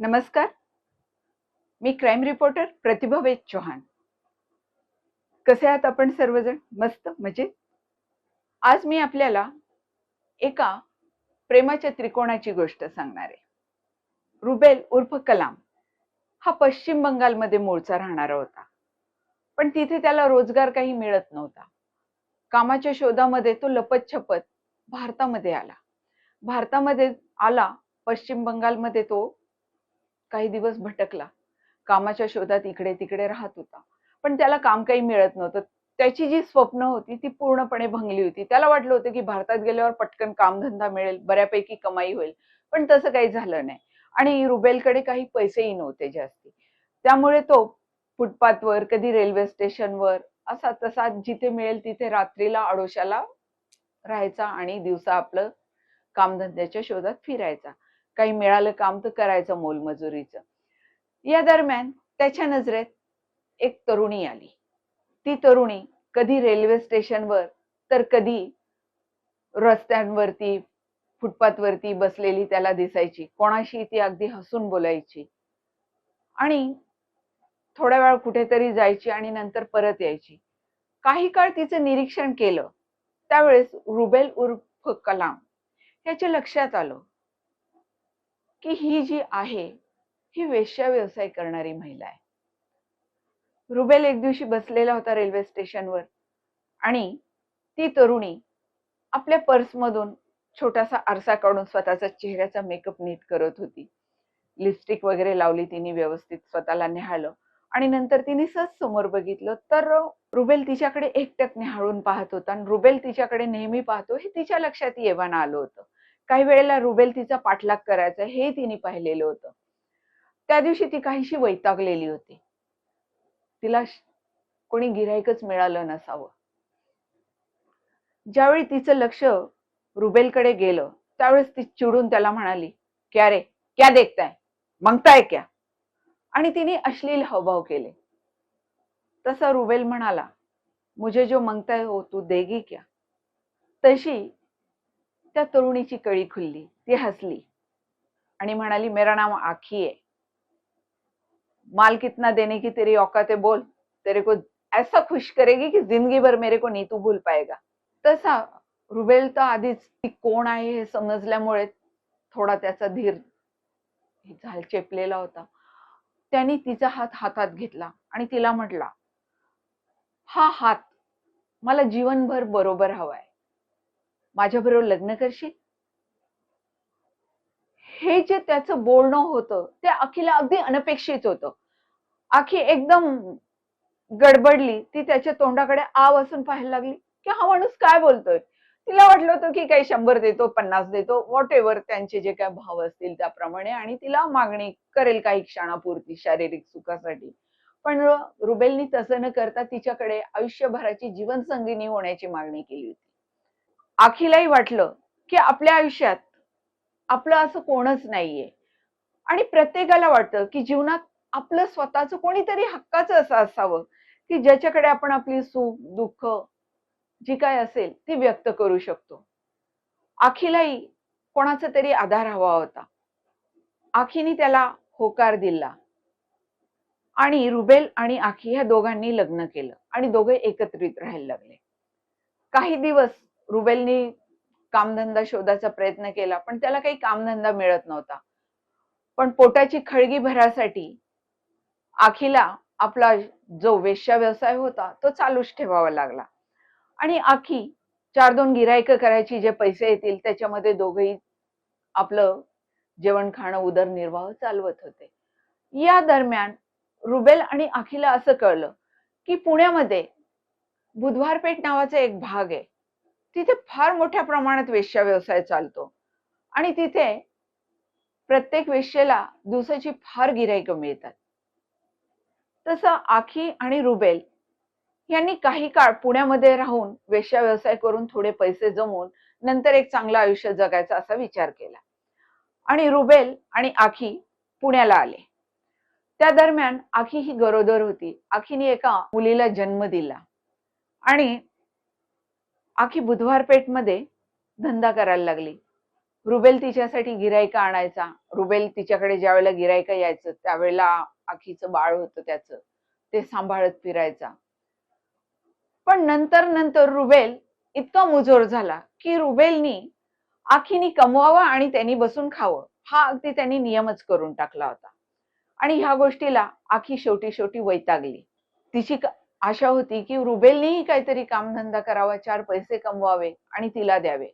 नमस्कार. मी crime reporter Pratibha Ved Chauhan. कसे आहात आपण सर्वजण? मस्त मजेत? आज मी आपल्याला एका प्रेमाच्या त्रिकोणाची गोष्ट सांगणार आहे. रुबेल उर्फ कलाम हा पश्चिम बंगालमध्ये मूळचा राहणारा होता. पण तिथे त्याला रोजगार काही मिळत नव्हता. कामाच्या शोधामध्ये तो लपत छपत भारतामध्ये आला. भारतामध्ये आला पश्चिम बंगालमध्ये तो काही दिवस भटकला. कामाच्या शोधात इकडे तिकडे राहत होता. पण त्याला काम काही मिळत नव्हतं. त्याची जी स्वप्न होती ती पूर्णपणे भंगली होती. त्याला वाटलं होतं की भारतात गेल्यावर पटकन कामधंदा मिळेल बऱ्यापैकी कमाई होईल. पण तसं काही झालं नाही. आणि रुबेलकडे काही पैसेही नव्हते जास्ती. त्यामुळे तो फुटपाथवर कधी रेल्वे स्टेशनवर असा तसा जिथे मिळेल तिथे रात्रीला आडोशाला राहायचा आणि दिवसा आपलं कामधंद्याच्या शोधात फिरायचा. काही मिळालं काम तर करायचं मोलमजुरीचं. या दरम्यान त्याच्या नजरेत एक तरुणी आली. ती तरुणी कधी रेल्वे स्टेशनवर तर कधी रस्त्यांवरती फुटपाथवरती बसलेली त्याला दिसायची. कोणाशी ती अगदी हसून बोलायची. आणि थोड्या वेळ कुठेतरी जायची आणि नंतर परत यायची. काही काळ तिचं निरीक्षण केलं. त्यावेळेस रुबेल उर्फ कलाम याच्या लक्षात आलं. की ही जी आहे ही वेश्या व्यवसाय करणारी महिला आहे. रुबेल एक दिवशी बसलेला होता रेल्वे स्टेशनवर आणि ती तरुणी आपल्या पर्समधून छोटासा आरसा काढून स्वतःचा चेहऱ्याचा मेकअप नीट करत होती. लिपस्टिक वगैरे लावली तिने व्यवस्थित स्वतःला निहाळलं आणि नंतर तिने सहज समोर बघितलं तर रुबेल तिच्याकडे एकटक निहाळून पाहत होता आणि रुबेल तिच्याकडे नेहमी पाहतो हे तिच्या लक्षात येवाना आलं होतं. काही वेळेला रुबेल तिचा पाठलाग करायचा हे तिने पाहिलेलं होतं. त्या दिवशी ती काहीशी वैतागलेली होती. तिला कोणी गिरायकच मिळालं नसावं. ज्यावेळी तिचं लक्ष रुबेलकडे गेलं त्यावेळेस ती चिडून त्याला म्हणाली क्या रे क्या देखताय? मागताय क्या? आणि तिने अश्लील हावभाव केले. तसा रुबेल म्हणाला मुझे जो मांगताय हो तू देगी क्या? तशी त्या तरुणीची कळी खुलली. ती हसली. आणि म्हणाली मेरा नाम आखी आहे माल कितना देने की तेरी औकात बोल. तेरे को ऐसा खुश करेगी की जिंदगी भर मेरे को नहीं तू भूल पाएगा. तसा रुबेल तर आधीच ती कोण आहे हे समजल्यामुळे थोडा त्याचा धीर झाल चेपलेला होता. त्यांनी तिचा हात हातात घेतला आणि तिला म्हटला हा हात मला जीवनभर बरोबर हवाय. माझ्याबरोबर लग्न करशील? हे जे त्याचं बोलणं होतं ते अखिला अगदी अनपेक्षित होतं. आखी एकदम गडबडली ती त्याच्या तोंडाकडे आव असून पाहायला लागली की हा माणूस काय बोलतोय? तिला वाटलं होतं की काही शंभर देतो पन्नास देतो व्हॉट एव्हर त्यांचे जे काय भाव असतील त्याप्रमाणे आणि तिला मागणी करेल काही क्षणापुरती शारीरिक सुखासाठी. पण रुबेलनी तसं न करता तिच्याकडे आयुष्यभराची जीवनसंगिनी होण्याची मागणी केली होती. आखीलाही वाटलं की आपल्या आयुष्यात आपलं असं कोणच नाहीये. आणि प्रत्येकाला वाटतं की जीवनात आपलं स्वतःचं कोणीतरी हक्काचं असं असावं की ज्याच्याकडे आपण आपली सुख दुःख जी काय असेल ती व्यक्त करू शकतो. आखीलाही कोणाचा तरी आधार हवा होता. आखीने त्याला होकार दिला. आणि रुबेल आणि आखी ह्या दोघांनी लग्न केलं आणि दोघे एकत्रित राहायला लागले. काही दिवस रुबेलनी कामधंदा शोधायचा प्रयत्न केला पण त्याला काही कामधंदा मिळत नव्हता. पण पोटाची खळगी भरासाठी आखीला आपला जो वेश्या व्यवसाय होता तो चालूच ठेवावा लागला. आणि आखी चार दोन गिरायक करायची जे पैसे येतील त्याच्यामध्ये दोघेही आपलं जेवण खाणं उदरनिर्वाह चालवत होते. या दरम्यान रुबेल आणि आखीला असं कळलं की पुण्यामध्ये बुधवारपेठ नावाचा एक भाग आहे. तिथे फार मोठ्या प्रमाणात वेश्या व्यवसाय चालतो. आणि तिथे प्रत्येक वेश्येला दिवसाची फार गिराईक मिळतात. तसं आखी आणि रुबेल यांनी काही काळ पुण्यामध्ये राहून वेश्या व्यवसाय करून थोडे पैसे जमवून नंतर एक चांगलं आयुष्य जगायचा असा विचार केला. आणि रुबेल आणि आखी पुण्याला आले. त्या दरम्यान आखी ही गरोदर होती. आखीने एका मुलीला जन्म दिला. आणि आखी बुधवार पेठमध्ये धंदा करायला लागली. रुबेल तिच्यासाठी गिरायका आणायचा. रुबेल तिच्याकडे ज्या वेळेला गिरायका यायचं त्यावेळेला आखीचं बाळ होतं त्याचं. ते सांभाळत फिरायचा. पण नंतर नंतर रुबेल इतका मुजोर झाला की रुबेलनी आखीनी कमवावं आणि त्यांनी बसून खावं. हा अगदी त्यांनी नियमच करून टाकला होता. आणि ह्या गोष्टीला आखी शेवटी शेवटी वैतागली. तिची आशा होती की रुबेलनेही काहीतरी कामधंदा करावा चार पैसे कमवावे आणि तिला द्यावे.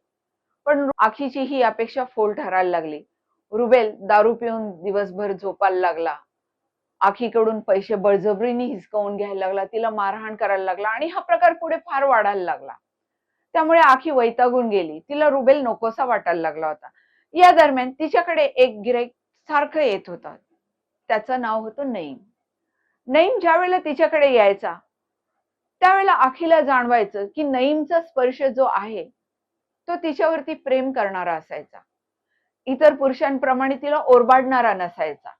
पण आखीची ही अपेक्षा फोल ठरायला लागली. रुबेल दारू पिऊन दिवसभर झोपायला लागला. आखीकडून पैसे बळजबरीने हिसकावून घ्यायला लागला तिला मारहाण करायला लागला आणि हा प्रकार पुढे फार वाढायला लागला. त्यामुळे आखी वैतागून गेली. तिला रुबेल नकोसा वाटायला लागला होता. या दरम्यान तिच्याकडे एक गिराईक सारखं येत होता. त्याचं नाव होतं नईम. नईम ज्या वेळेला तिच्याकडे यायचा त्यावेळेला आखीला जाणवायचं की नईमचा स्पर्श जो आहे तो तिच्यावरती प्रेम करणारा असायचा. इतर पुरुषांप्रमाणे तिला ओरबाडणारा नसायचा.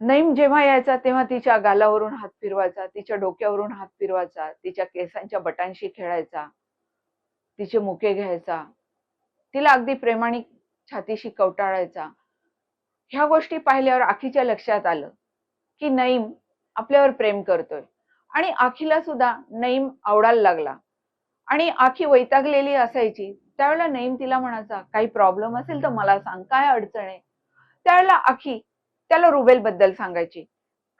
नईम जेव्हा यायचा तेव्हा तिच्या गालावरून हात फिरवायचा तिच्या डोक्यावरून हात फिरवायचा तिच्या केसांच्या बटांशी खेळायचा तिचे मुके घ्यायचा तिला अगदी प्रेमाने छातीशी कवटाळायचा. ह्या गोष्टी पाहिल्यावर आखीच्या लक्षात आलं की नईम आपल्यावर प्रेम करतोय. आणि आखीला सुद्धा नईम आवडायला लागला. आणि आखी वैतागलेली असायची. त्यावेळेला नईम तिला म्हणायचा काही प्रॉब्लेम असेल तर मला सांग काय अडचण आहे? त्यावेळेला आखी त्याला रुबेल बद्दल सांगायची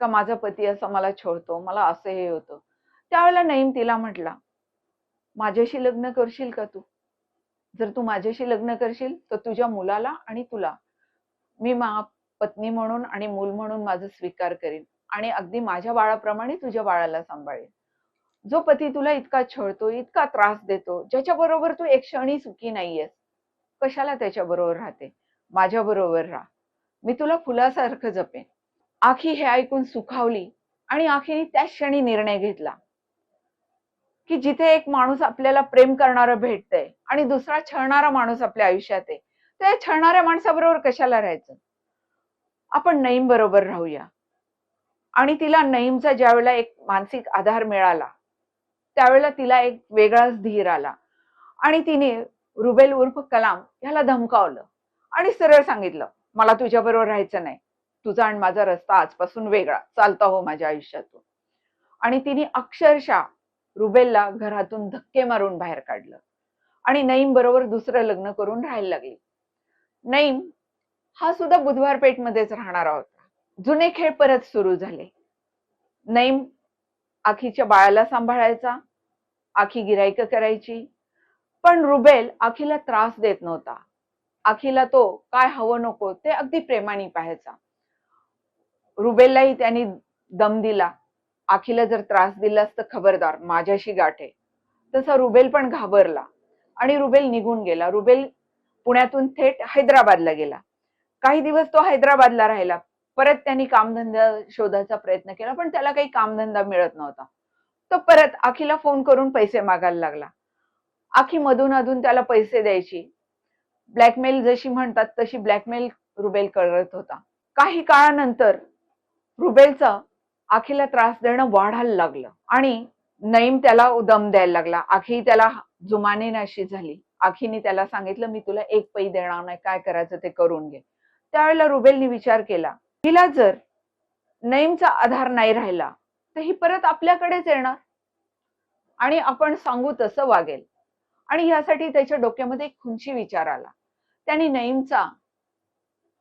का माझा पती असं मला छोडतो मला असं हे होतं. त्यावेळेला नईम तिला म्हटला माझ्याशी लग्न करशील का तू? जर तू माझ्याशी लग्न करशील तर तुझ्या मुलाला आणि तुला. मी मा पत्नी म्हणून आणि मूल म्हणून माझा स्वीकार करीन. आणि अगदी माझ्या बाळाप्रमाणे तुझ्या बाळाला सांभाळेल. जो पती तुला इतका छळतो इतका त्रास देतो ज्याच्या बरोबर तू एक क्षणी सुखी नाहीयेस कशाला त्याच्या बरोबर राहते? माझ्या बरोबर राहा. मी तुला फुलासारखं जपेन. आखी हे ऐकून सुखावली आणि आखीने त्याच क्षणी निर्णय घेतला. की जिथे एक माणूस आपल्याला प्रेम करणारा भेटतंय आणि दुसरा छळणारा माणूस आपल्या आयुष्यात आहे त्या छळणाऱ्या माणसाबरोबर कशाला राहायचं? आपण नईम बरोबर राहूया. आणि तिला नईमचा ज्यावेळेला एक मानसिक आधार मिळाला त्यावेळेला तिला एक वेगळाच धीर आला. आणि तिने रुबेल उर्फ कलाम ह्याला धमकावलं आणि सरळ सांगितलं मला तुझ्या बरोबर राहायचं नाही. तुझा आणि माझा रस्ता आजपासून वेगळा. चालता हो माझ्या आयुष्यातून. आणि तिने अक्षरशः रुबेलला घरातून धक्के मारून बाहेर काढलं. आणि नईम बरोबर दुसरं लग्न करून राहायला लागली. नईम हा सुद्धा बुधवार पेठमध्येच राहणारा होता. जुने खेळ परत सुरू झाले. नईम आखीच्या बाळाला सांभाळायचा आखी गिरायक करायची पण रुबेल आखीला त्रास देत नव्हता. आखीला तो काय हवं नको ते अगदी प्रेमाने पाहायचा. रुबेललाही त्यांनी दम दिला. आखीला जर त्रास दिलास तर खबरदार माझ्याशी गाठे तसा रुबेल पण घाबरला आणि रुबेल निघून गेला. रुबेल पुण्यातून थेट हैदराबादला गेला. काही दिवस तो हैदराबादला राहिला. परत त्यांनी कामधंदा शोधायचा प्रयत्न केला पण त्याला काही कामधंदा मिळत नव्हता. तो परत आखीला फोन करून पैसे मागायला लागला. आखी मधून अधून त्याला पैसे द्यायची. ब्लॅकमेल जशी म्हणतात तशी ब्लॅकमेल रुबेल करत होता. काही काळानंतर रुबेलचा आखीला त्रास देणं वाढायला लागलं आणि नईम त्याला उदम द्यायला लागला. आखी त्याला जुमाने नाशी झाली. आखीने त्याला सांगितलं मी तुला एक पै देणार नाही. काय करायचं ते करून घे. त्यावेळेला रुबेलनी विचार केला हिला जर नईमचा आधार नाही राहिला तर ही परत आपल्याकडेच येणार. आणि आपण सांगू तसं वागेल. आणि यासाठी त्याच्या डोक्यामध्ये एक खुंची विचार आला. त्याने नईमचा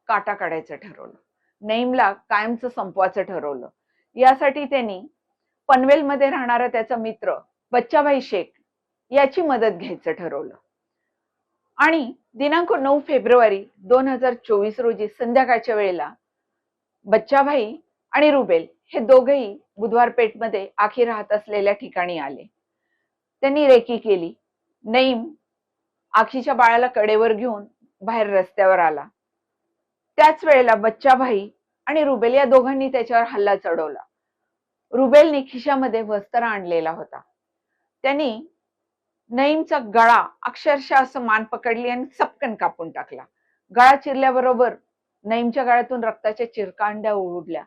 काटा काढायचं ठरवलं. नईमला कायमचं संपवायचं ठरवलं. यासाठी त्यांनी पनवेलमध्ये राहणारा त्याचा मित्र बच्चाभाई शेख याची मदत घ्यायचं ठरवलं. आणि दिनांक नऊ फेब्रुवारी दोन हजार चोवीस रोजी संध्याकाळच्या वेळेला बच्चाभाई आणि रुबेल हे दोघही बुधवार पेठमध्ये आखी राहत असलेल्या ठिकाणी आले. त्यांनी रेकी केली. नईम आखीच्या बाळाला कडेवर घेऊन बाहेर रस्त्यावर आला. त्याच वेळेला बच्चाभाई आणि रुबेल या दोघांनी त्याच्यावर हल्ला चढवला. रुबेलने खिशामध्ये वस्त्र आणलेला होता. त्यांनी नईमचा गळा अक्षरशः असं मान पकडली आणि चपकन कापून टाकला. गळा चिरल्याबरोबर नईमच्या गळ्यातून रक्ताच्या चिरकांड्या उडल्या.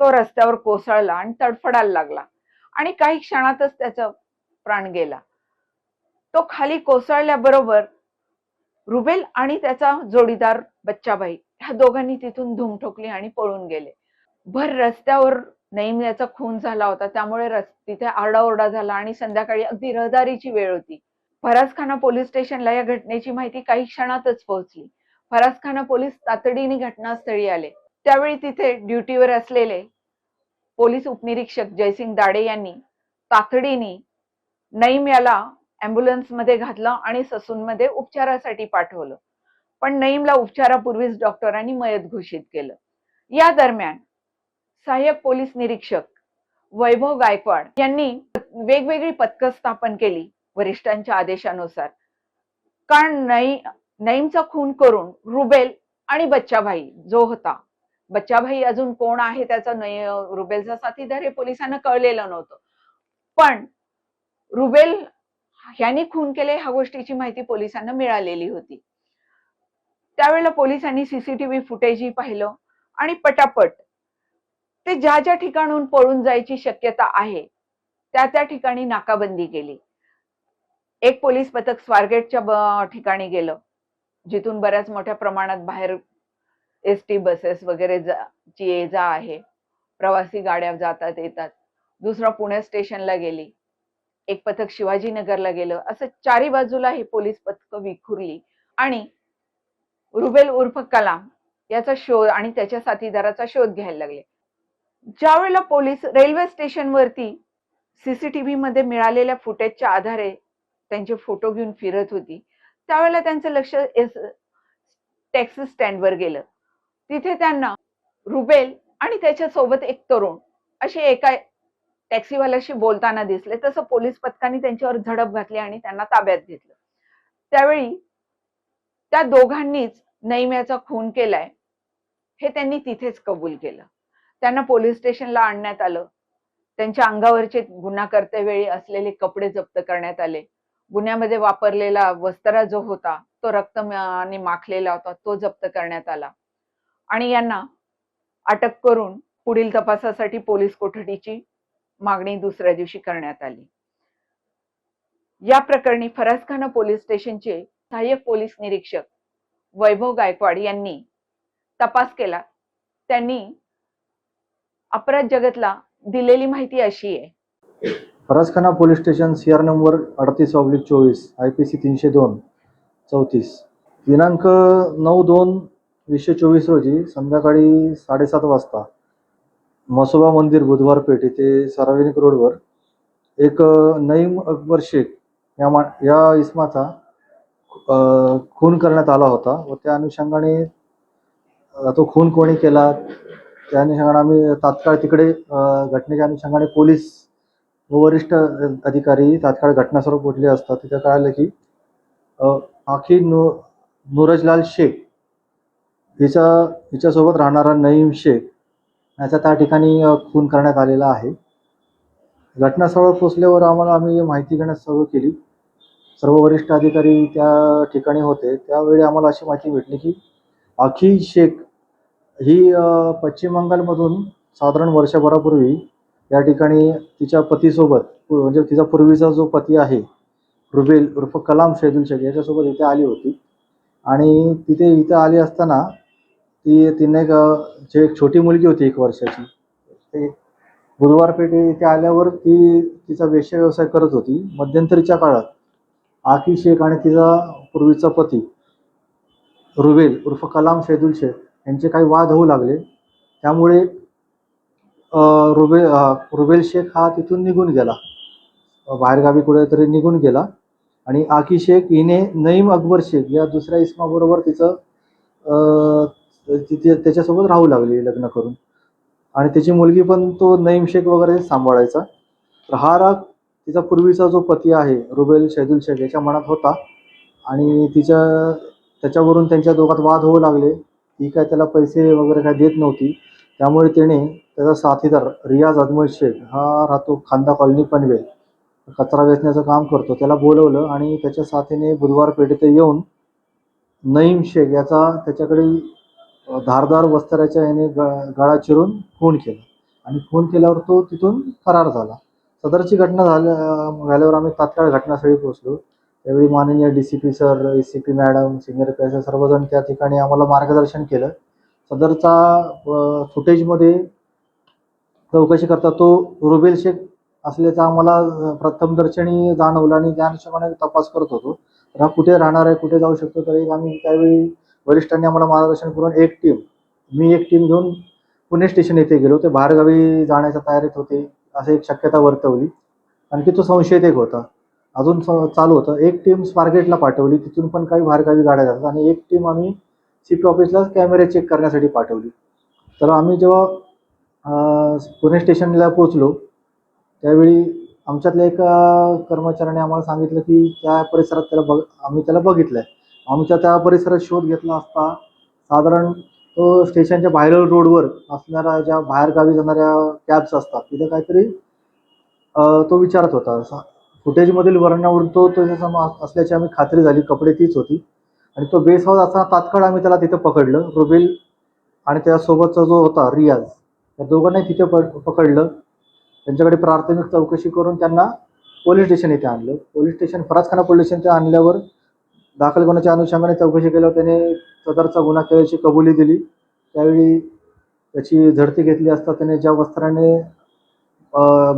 तो रस्त्यावर कोसळला आणि तडफडायला लागला. आणि काही क्षणातच त्याचा प्राण गेला. तो खाली कोसळल्याबरोबर रुबेल आणि त्याचा जोडीदार बच्चाबाई ह्या दोघांनी तिथून धूम ठोकली आणि पळून गेले. भर रस्त्यावर नईम याचा खून झाला होता. त्यामुळे तिथे आरडाओरडा झाला आणि संध्याकाळी अगदी रहदारीची वेळ होती. फरासखाना पोलीस स्टेशनला या घटनेची माहिती काही क्षणातच पोहोचली. फरासखाना पोलीस तातडीने घटनास्थळी आले. त्यावेळी तिथे ड्युटीवर असलेले पोलीस उपनिरीक्षक जयसिंग दाडे यांनी तातडीने नईम याला अँब्युलन्समध्ये घातलं आणि ससूनमध्ये उपचारासाठी पाठवलं. पण नईमला उपचारापूर्वीच डॉक्टरांनी मयत घोषित केलं. या दरम्यान सहाय्यक पोलीस निरीक्षक वैभव गायकवाड यांनी वेगवेगळी पथकं स्थापन केली वरिष्ठांच्या आदेशानुसार. कारण नई नईमचा खून करून रुबेल आणि बच्चाभाई जो होता. बच्चाभाई अजून कोण आहे त्याचा नय रुबेलचा साथीदार हे पोलिसांना कळलेलं नव्हतं. पण रुबेल ह्यांनी खून केले ह्या गोष्टीची माहिती पोलिसांना मिळालेली होती. त्यावेळेला पोलिसांनी सीसीटीव्ही फुटेजही पाहिलं आणि पटापट ते ज्या ज्या ठिकाणून पळून जायची शक्यता आहे त्या त्या ठिकाणी नाकाबंदी केली. एक पोलीस पथक स्वारगेटच्या ठिकाणी गेलं. जिथून बऱ्याच मोठ्या प्रमाणात बाहेर एस टी बसेस वगैरे जा- ची ये जा आहे. प्रवासी गाड्या जातात येतात. दुसरं पुणे स्टेशनला गेली. एक पथक शिवाजीनगरला गेलं. असं चारी बाजूला ही पोलीस पथक विखुरली. आणि रुबेल उर्फ कलाम याचा शोध आणि त्याच्या साथीदाराचा शोध घ्यायला लागले. ज्या वेळेला पोलीस रेल्वे स्टेशनवरती सीसीटीव्ही मध्ये मिळालेल्या फुटेजच्या आधारे त्यांचे फोटो घेऊन फिरत होती त्यावेळेला त्यांचं लक्ष एस टॅक्सी स्टँडवर गेलं. तिथे त्यांना रुबेल आणि त्याच्यासोबत एक तरुण असे एका टॅक्सीवाल्याशी बोलताना दिसले. तसं पोलीस पथकाने त्यांच्यावर झडप घातली आणि त्यांना ताब्यात घेतलं. त्यावेळी त्या दोघांनीच नैम्याचा खून केलाय. हे त्यांनी तिथेच कबूल केलं. त्यांना पोलीस स्टेशनला आणण्यात आलं. त्यांच्या अंगावरचे गुन्हा करतेवेळी असलेले कपडे जप्त करण्यात आले. गुन्ह्यामध्ये वापरलेला वस्त्रा जो होता तो रक्ताने माखलेला होता तो जप्त करण्यात आला. आणि यांना अटक करून पुढील तपासासाठी पोलीस कोठडीची मागणी दुसऱ्या दिवशी करण्यात आली. या प्रकरणी फरसखाना पोलीस स्टेशनचे सहाय्यक पोलीस निरीक्षक वैभव गायकवाड यांनी तपास केला. त्यांनी अपराध जगतला दिलेली माहिती अशी आहे. Faraskhana police station C R number अडतीस ऑब्लिक चोवीस आय पी सी तीनशे दोन चौतीस. दिनांक नऊ दोन वीसशे चोवीस रोजी संध्याकाळी साडेसात वाजता मसोबा मंदिर बुधवार पेठ येथे सार्वजनिक रोडवर एक नईम अकबर शेख या मा या इसमाचा खून करण्यात आला होता व त्या अनुषंगाने तो खून कोणी केला? त्या अनुषंगाने आम्ही तात्काळ तिकडे घटनेच्या अनुषंगाने पोलीस वरिष्ठ अधिकारी तात्काळ घटनास्थळ पोहोचले असतात तिथे कळालं की आखी नू नुरजलाल शेख हिचा हिच्यासोबत राहणारा नईम शेख याचा त्या ठिकाणी खून करण्यात आलेला आहे. घटनास्थळावर पोचल्यावर आम्हाला आम्ही माहिती घेण्यास सुरू केली. सर्व वरिष्ठ अधिकारी त्या ठिकाणी होते. त्यावेळी आम्हाला अशी माहिती भेटली की आखी शेख ही पश्चिम बंगालमधून साधारण वर्षभरापूर्वी या ठिकाणी तिच्या पतीसोबत पु- म्हणजे तिचा पूर्वीचा जो पती आहे रुबेल उर्फ कलाम शहीदुल शेख याच्यासोबत इथे आली होती. आणि तिथे इथं आली असताना ती तिने एक जे एक छोटी मुलगी होती एक वर्षाची ते बुधवार पेठे इथे आल्यावर ती तिचा वेश्या व्यवसाय करत होती. मध्यंतरीच्या काळात आकी शेख आणि तिचा पूर्वीचा पती रुबेल उर्फ कलाम शेदुल शेख यांचे काही वाद होऊ लागले. त्यामुळे रुबे रुबेल शेख हा तिथून निघून गेला. बाहेरगावी कुठेतरी निघून गेला. आणि आकी शेख हिने नईम अकबर शेख या दुसऱ्या इस्माबरोबर तिचं तिथे त्याच्यासोबत राहू लागली लग्न करून. आणि त्याची मुलगी पण तो नईम शेख वगैरे सांभाळायचा. तर हा राग तिचा पूर्वीचा जो पती आहे रुबेल शैदुल शेख याच्या मनात होता. आणि तिच्या त्याच्यावरून त्यांच्या दोघात वाद होऊ लागले. ती काय त्याला पैसे वगैरे काय देत नव्हती. त्यामुळे त्याने त्याचा साथीदार रियाज अजमल शेख हा राहतो खांदा कॉलनी पनवेल. कचरा वेचण्याचं काम करतो. त्याला बोलवलं आणि त्याच्या साथीने बुधवार पेठेत येऊन नईम शेख याचा त्याच्याकडे धारदार वस्त्राच्या याने ग- गळा चिरून खून केला. आणि खून केल्यावर तो तिथून फरार झाला. सदरची घटना झाल्या झाल्यावर आम्ही तात्काळ घटनास्थळी पोहोचलो. त्यावेळी माननीय D C P sir A C P madam senior P सर्वजण त्या ठिकाणी आम्हाला मार्गदर्शन केलं. सदरचा फुटेजमध्ये चौकशी करता तो रुबेल शेख असल्याचा आम्हाला प्रथमदर्शनी जाणवलं आणि त्या अनुषंगाने तपास करत होतो. तर हा कुठे राहणार आहे कुठे जाऊ शकतो तर एक आम्ही त्यावेळी वरिष्ठांनी आम्हाला मार्गदर्शन करून एक टीम मी एक टीम घेऊन पुणे स्टेशन येथे गेलो. ते बाहेरगावी जाण्याच्या तयारीत होते असं एक शक्यता वर्तवली. आणखी तो संशयित एक होता. अजून स- चालू होतं. एक टीम स्वारगेटला पाठवली. तिथून पण काही बाहेरगावी गाड्या जातात आणि एक टीम आम्ही सी पी ऑफिसला कॅमेरे चेक करण्यासाठी पाठवली. तर आम्ही जेव्हा पुणे स्टेशनला पोचलो त्यावेळी आमच्यातल्या एका कर्मचाऱ्याने आम्हाला सांगितलं की त्या परिसरात त्याला बघ आम्ही त्याला बघितलं आहे आमच्या त्या परिसरात शोध घेतला असता साधारण तो स्टेशनच्या बाहेर रोडवर असणाऱ्या ज्या बाहेरगावी जाणाऱ्या कॅब्स असतात तिथे काहीतरी तो विचारत होता. असा फुटेजमधील वर्णावरून तो त्याच्या असल्याची आम्ही खात्री झाली कपडे तीच होती. आणि तो बेस हाऊस असताना तात्काळ आम्ही त्याला तिथं पकडलं रुबेल आणि त्यासोबतचा जो होता रियाज त्या दोघांनाही तिथे प पकडलं. त्यांच्याकडे प्राथमिक चौकशी करून त्यांना पोलीस स्टेशन इथे आणलं. Police station Faraskhana police station इथे आणल्यावर दाखल गुन्ह्याच्या अनुषंगाने चौकशी केल्यावर त्याने सदरचा गुन्हा केल्याची कबुली दिली. त्यावेळी त्याची झडती घेतली असता त्याने ज्या वस्त्राने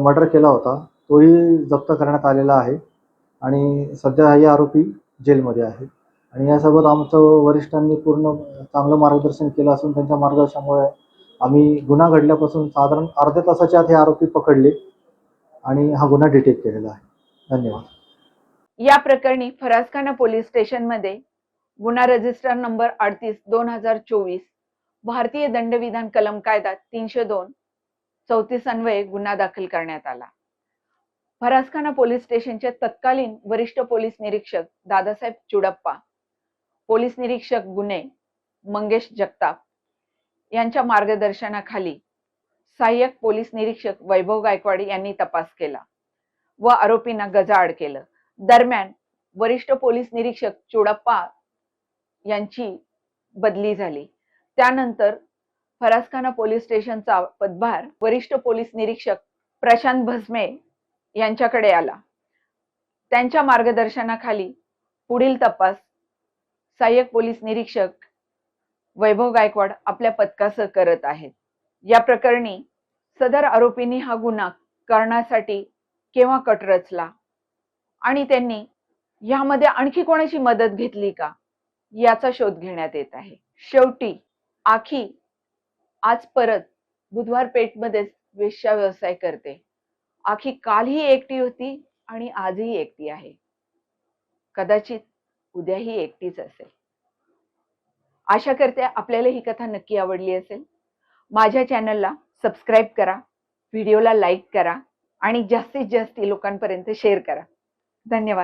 मर्डर केला होता तोही जप्त करण्यात आलेला आहे. आणि सध्या हे आरोपी जेलमध्ये आहे. आणि यासोबत आमचं वरिष्ठांनी पूर्ण चांगलं मार्गदर्शन केलं असून त्यांच्या मार्गदर्शनामुळे आम्ही गुन्हा घडल्यापासून साधारण अर्ध्या तासाच्या आत हे आरोपी पकडले आणि हा गुन्हा डिटेक्ट केलेला आहे. धन्यवाद. या प्रकरणी फरासखाना पोलीस स्टेशनमध्ये गुन्हा रजिस्टर नंबर अडतीस दोन हजार चोवीस भारतीय दंडविधान कलम कायदा तीनशे दोन चौतीस अन्वये गुन्हा दाखल करण्यात आला. फरासखाना पोलीस स्टेशनचे तत्कालीन वरिष्ठ पोलीस निरीक्षक दादासाहेब चुडप्पा पोलीस निरीक्षक गुन्हे मंगेश जगताप यांच्या मार्गदर्शनाखाली सहाय्यक पोलीस निरीक्षक वैभव गायकवाड यांनी तपास केला व आरोपींना गजाआड केलं. दरम्यान वरिष्ठ पोलीस निरीक्षक चुडप्पा यांची बदली झाली. त्यानंतर फरासखाना पोलीस स्टेशनचा पदभार वरिष्ठ पोलीस निरीक्षक प्रशांत भस्मे यांच्याकडे आला. त्यांच्या मार्गदर्शनाखाली पुढील तपास सहाय्यक पोलीस निरीक्षक वैभव गायकवाड आपल्या पथकासह करत आहेत. या प्रकरणी सदर आरोपींनी हा गुन्हा करण्यासाठी केव्हा कट रचला? आणि त्यांनी यामध्ये आणखी कोणाची मदत घेतली का? याचा शोध घेण्यात येत आहे. शेवटी आखी आज परत बुधवार पेठमध्येच वेश्या व्यवसाय करते. आखी कालही एकटी होती आणि आजही एकटी आहे. कदाचित उद्याही एकटीच असेल. आशा करते आपल्याला ही कथा नक्की आवडली असेल. माझ्या चॅनलला सबस्क्राईब करा व्हिडिओला लाईक करा आणि जास्तीत जास्त लोकांपर्यंत शेअर करा. धन्यवाद.